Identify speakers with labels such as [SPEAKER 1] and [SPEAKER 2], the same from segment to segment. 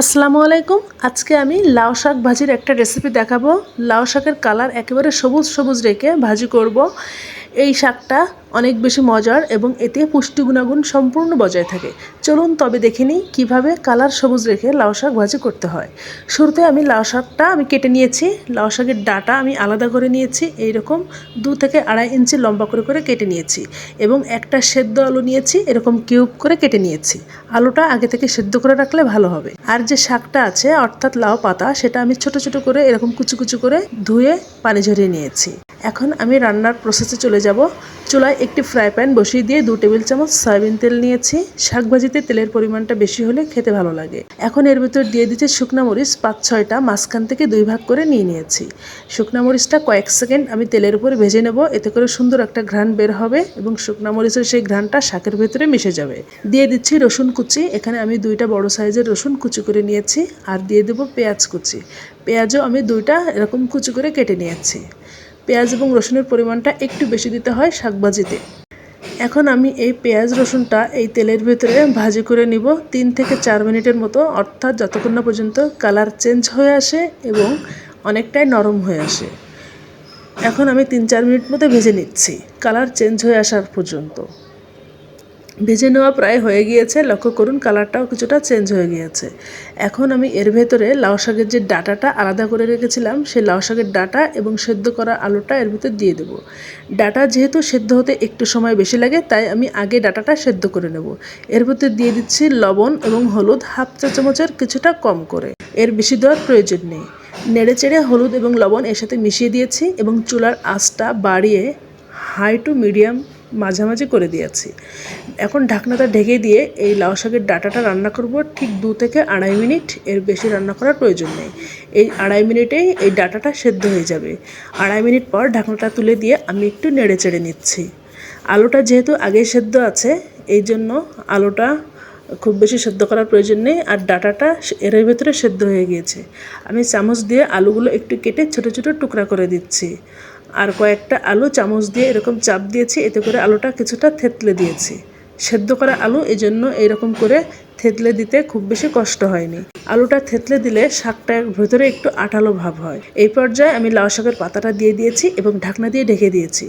[SPEAKER 1] আসসালামু আলাইকুম। আজকে আমি লাউ শাক ভাজির একটা রেসিপি দেখাবো। লাউ শাকের কালার একেবারে সবুজ সবুজ রেখে ভাজি করব। এই শাকটা অনেক বেশি মজার এবং এতে পুষ্টি গুণাগুণ সম্পূর্ণ বজায় থাকে। চলুন তবে দেখে নিই কীভাবে কালার সবুজ রেখে লাউ শাক ভাজি করতে হয়। শুরুতে আমি লাউ শাকটা আমি কেটে নিয়েছি। লাউ শাকের ডাটা আমি আলাদা করে নিয়েছি। এইরকম দু থেকে আড়াই ইঞ্চি লম্বা করে করে কেটে নিয়েছি এবং একটা সেদ্ধ আলু নিয়েছি, এরকম কিউব করে কেটে নিয়েছি। আলুটা আগে থেকে সেদ্ধ করে রাখলে ভালো হবে। আর যে শাকটা আছে, অর্থাৎ লাউ পাতা, সেটা আমি ছোট ছোট করে এরকম কুচু কুচু করে ধুয়ে পানি ঝরিয়ে নিয়েছি। এখন আমি রান্নার প্রসেসে চলে যাব। চুলায় একটি ফ্রাই প্যান বসিয়ে দিয়ে দু টেবিল চামচ সয়াবিন তেল নিয়েছি। শাক ভাজিতে তেলের পরিমাণটা বেশি হলে খেতে ভালো লাগে। এখন এর ভিতর দিয়ে দিচ্ছি শুকনা মরিচ, পাঁচ ছয়টা, মাঝখান থেকে দুই ভাগ করে নিয়ে নিয়েছি। শুকনা মরিচটা কয়েক সেকেন্ড আমি তেলের উপরে ভেজে নেব, এতে করে সুন্দর একটা ঘ্রাণ বের হবে এবং শুকনা মরিচের সেই ঘ্রাণটা শাকের ভেতরে মিশে যাবে। দিয়ে দিচ্ছি রসুন কুচি, এখানে আমি দুইটা বড় সাইজের রসুন কুচি করে নিয়েছি আর দিয়ে দেবো পেঁয়াজ কুচি। পেঁয়াজও আমি দুইটা এরকম কুচি করে কেটে নিয়েছি। পেঁয়াজ এবং রসুনের পরিমাণটা একটু বেশি দিতে হয় শাকভাজিতে। এখন আমি এই পেঁয়াজ, রসুনটা এই তেলের ভেতরে ভাজি করে নিব। তিন থেকে চার মিনিটের মতো, অর্থাৎ যতক্ষণ না পর্যন্ত কালার চেঞ্জ হয়ে আসে এবং অনেকটাই নরম হয়ে আসে। এখন আমি তিন চার মিনিট মতো ভেজে নিচ্ছি, কালার চেঞ্জ হয়ে আসার পর্যন্ত। ভেজে নেওয়া প্রায় হয়ে গিয়েছে। লক্ষ্য করুন, কালারটাও কিছুটা চেঞ্জ হয়ে গিয়েছে। এখন আমি এর ভেতরে লাউ শাকের যে ডাটাটা আলাদা করে রেখেছিলাম, সেই লাউ শাকের ডাটা এবং সেদ্ধ করা আলুটা এর ভিতর দিয়ে দেবো। ডাটা যেহেতু সেদ্ধ হতে একটু সময় বেশি লাগে, তাই আমি আগে ডাটাটা সেদ্ধ করে নেব। এর ভিতর দিয়ে দিচ্ছি লবণ এবং হলুদ হাফ চা চামচের কিছুটা কম করে। এর বেশি দেওয়ার প্রয়োজন নেই। নেড়ে চেড়ে হলুদ এবং লবণ এর সাথে মিশিয়ে দিয়েছি এবং চুলার আঁচটা বাড়িয়ে হাই টু মিডিয়াম মাঝামাঝি করে দিয়েছি। এখন ঢাকনাটা ঢেকে দিয়ে এই লাউ শাকের ডাটাটা রান্না করব ঠিক দু থেকে আড়াই মিনিট। এর বেশি রান্না করার প্রয়োজন নেই। এই আড়াই মিনিটেই এই ডাটাটা সেদ্ধ হয়ে যাবে। আড়াই মিনিট পর ঢাকনাটা তুলে দিয়ে আমি একটু নেড়ে চেড়ে নিচ্ছি। আলুটা যেহেতু আগেই সেদ্ধ আছে, এই জন্য আলুটা খুব বেশি সেদ্ধ করার প্রয়োজন নেই আর ডাটাটা এর ভেতরে সেদ্ধ হয়ে গিয়েছে। আমি চামচ দিয়ে আলুগুলো একটু কেটে ছোটো ছোটো টুকরা করে দিচ্ছি। আর কয়েকটা আলু চামচ দিয়ে এরকম চাপ দিয়েছি, এতে করে আলুটা কিছুটা থেতলে দিয়েছি। সেদ্ধ করা আলু এই জন্য এইরকম করে থেতলে দিতে খুব বেশি কষ্ট হয়নি। আলুটা থেতলে দিলে শাকটা ভেতরে একটু আঠালো ভাব হয়। এই পর্যায়ে আমি লাউ শাকের পাতাটা দিয়ে দিয়েছি এবং ঢাকনা দিয়ে ঢেকে দিয়েছি।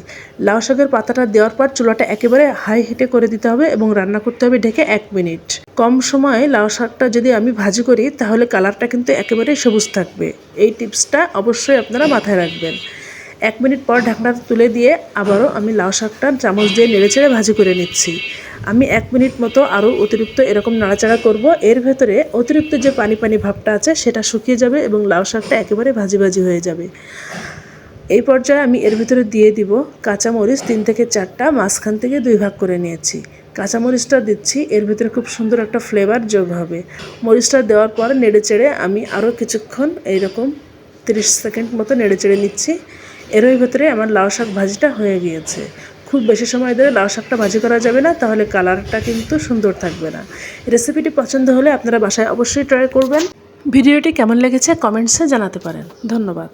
[SPEAKER 1] লাউ শাকের পাতাটা দেওয়ার পর চুলাটা একেবারে হাই হিটে করে দিতে হবে এবং রান্না করতে হবে ঢেকে এক মিনিট। কম সময়ে লাউ শাকটা যদি আমি ভাজি করি, তাহলে কালারটা কিন্তু একেবারেই সবুজ থাকবে। এই টিপসটা অবশ্যই আপনারা মাথায় রাখবেন। এক মিনিট পর ঢাকনাটা তুলে দিয়ে আবারও আমি লাউ শাকটা চামচ দিয়ে নেড়েচেড়ে ভাজি করে নিচ্ছি। আমি এক মিনিট মতো আরও অতিরিক্ত এরকম নাড়াচাড়া করব। এর ভেতরে অতিরিক্ত যে পানি পানি ভাবটা আছে, সেটা শুকিয়ে যাবে এবং লাউ শাকটা একেবারে ভাজি ভাজি হয়ে যাবে। এই পর্যায়ে আমি এর ভিতরে দিয়ে দিব কাঁচামরিচ তিন থেকে চারটা, মাঝখান থেকে দুই ভাগ করে নিয়েছি। কাঁচামরিচটা দিচ্ছি, এর ভিতরে খুব সুন্দর একটা ফ্লেভার যোগ হবে। মরিচটা দেওয়ার পর নেড়ে চেড়ে আমি আরও কিছুক্ষণ এইরকম তিরিশ সেকেন্ড মতো নেড়ে চেড়ে নিচ্ছি। এরই ভেতরে আমার লাউ শাক ভাজিটা হয়ে গিয়েছে। খুব বেশি সময় ধরে লাউ শাকটা ভাজি করা যাবে না, তাহলে কালারটা কিন্তু সুন্দর থাকবে না। রেসিপিটি পছন্দ হলে আপনারা বাসায় অবশ্যই ট্রাই করবেন। ভিডিওটি কেমন লেগেছে কমেন্টসে জানাতে পারেন। ধন্যবাদ।